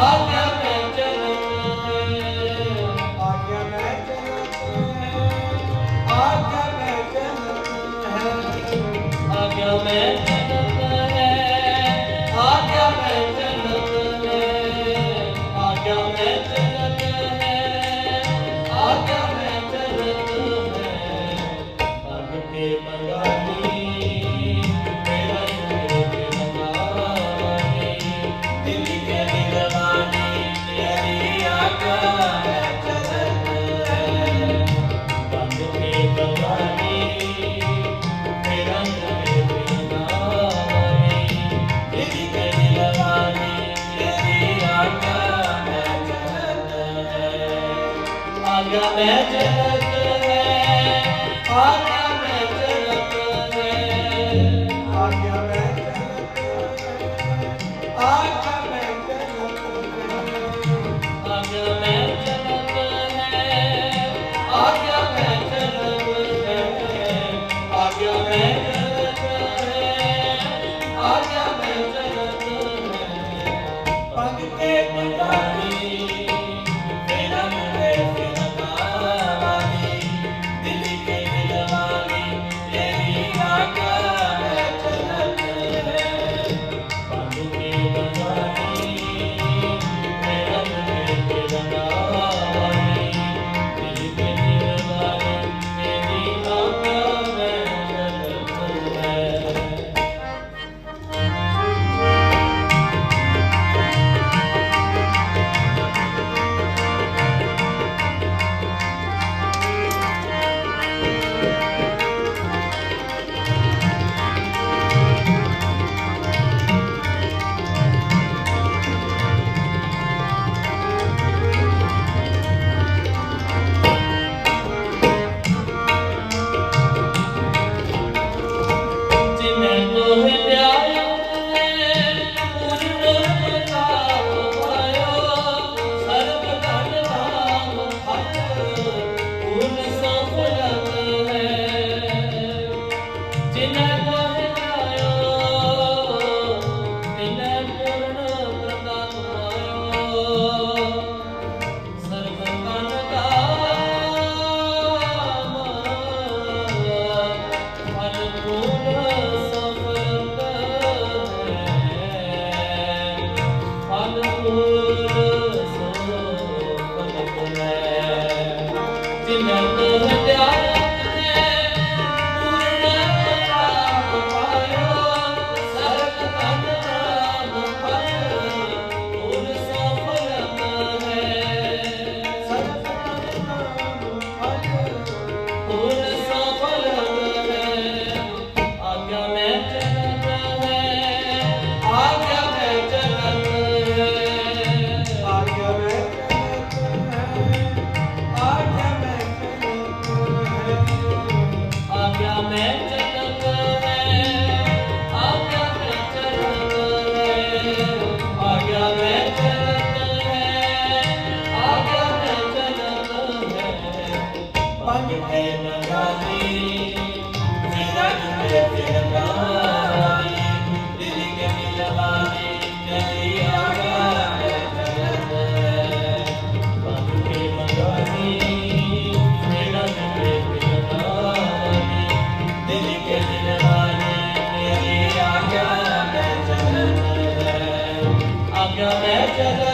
Olha ਆਇਆ ਮੈਂ ਜਗਤ ਮੈਂ ਆਇਆ ਮੈਂ ਜਗਤ ਮੈਂ ਆਇਆ ਮੈਂ ਜਗਤ ਮੈਂ ਆਇਆ minha média